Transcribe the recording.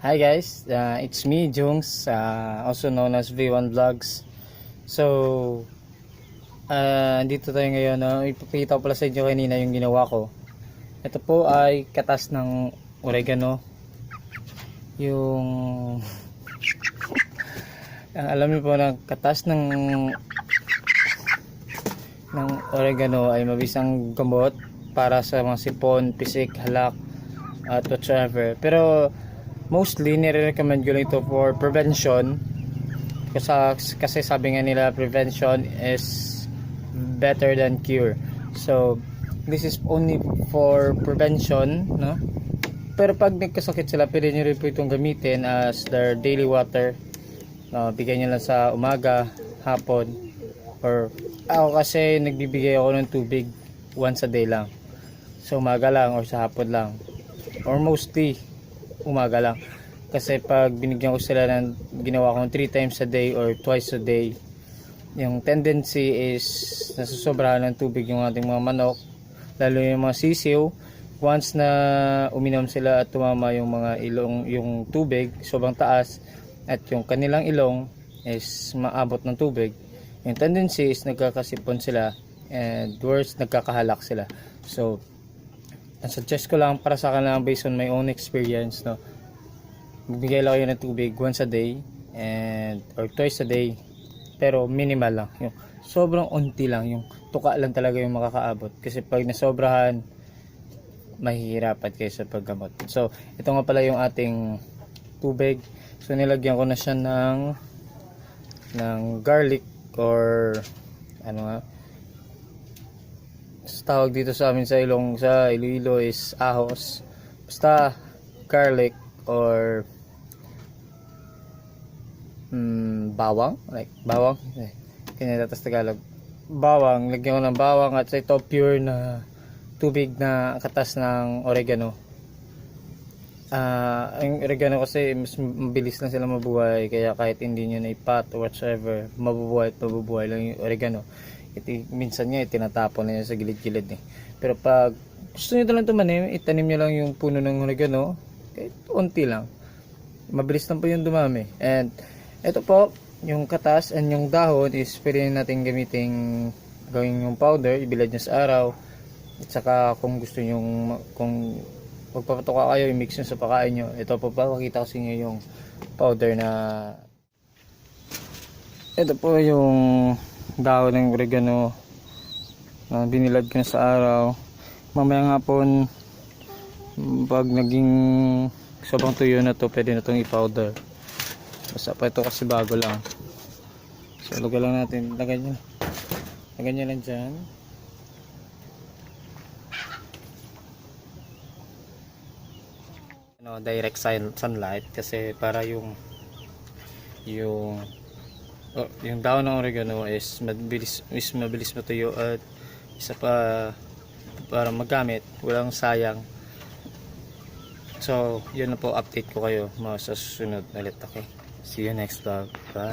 Hi guys, uh, it's me Jungs, uh, also known as V1 Vlogs. So, uh, dito tayo ngayon. No? Ipapakita ko pala sa inyo kanina yung ginawa ko. Ito po ay katas ng oregano. Yung ang alam niyo po na katas ng ng oregano ay mabisang gamot para sa mga sipon, pisik, halak at whatsoever. Pero mostly nire-recommend ko lang ito for prevention. Kasi, kasi sabi nga nila prevention is better than cure. So this is only for prevention no? Pero pag nagkasakit sila pwede nyo rin po itong gamitin as their daily water. No, bigay nyo lang sa umaga hapon or ako kasi nagbibigay ako ng tubig once a day lang. Sa umaga lang or sa hapon lang. Or mostly umaga lang. Kasi pag binigyan ko sila ng ginawa ko 3 times a day or twice a day, yung tendency is nasusobrahan ng tubig yung ating mga manok, lalo yung mga sisiw. Once na uminom sila at tumama yung mga ilong, yung tubig, sobrang taas, at yung kanilang ilong is maabot ng tubig, yung tendency is nagkakasipon sila and worse, nagkakahalak sila. So, ang suggest ko lang para sa akin lang based on my own experience no? Magbigay lang kayo ng tubig once a day and or twice a day. Pero minimal lang yung sobrang unti lang yung tuka lang talaga yung makakaabot. Kasi pag nasobrahan mahihirapan kayo sa paggamot. So ito nga pala yung ating tubig. So nilagyan ko na siya ng ng garlic or ano nga tawag dito sa amin sa ilong sa Iloilo is ahos. Basta garlic or mm, bawang like bawang eh, kanya tatas Tagalog. Bawang lagyan ko ng bawang at ito pure na tubig na katas ng oregano Ah, ang oregano kasi mas mabilis lang sila mabuhay kaya kahit hindi nyo na ipat or whatsoever mabubuhay at mabubuhay lang yung oregano iti, minsan nga itinatapon na yun sa gilid-gilid eh. Pero pag gusto nyo lang tumanim, itanim nyo lang yung puno ng oregano, kahit unti lang. Mabilis lang po yung dumami. And ito po, yung katas and yung dahon is pwede natin gamitin gawin yung powder, ibilad nyo sa araw. At saka kung gusto nyo, kung magpapatuka kayo, i-mix nyo sa pakain nyo. Ito po pa, makita ko sa inyo yung powder na ito po yung dahon ng oregano na binilad ko na sa araw. Mamaya nga po pag naging sobrang tuyo na to pwede na itong i-powder. Basta pa ito kasi bago lang. So lagay lang natin. Lagay nyo. Lagay nyo lang dyan ano, direct sun, sunlight kasi para yung yung oh, yung daon ng oregano is mabilis is mabilis matuyo at isa pa para magamit walang sayang. So yun na po update ko kayo mga susunod ulit. Okay? See you next vlog. Bye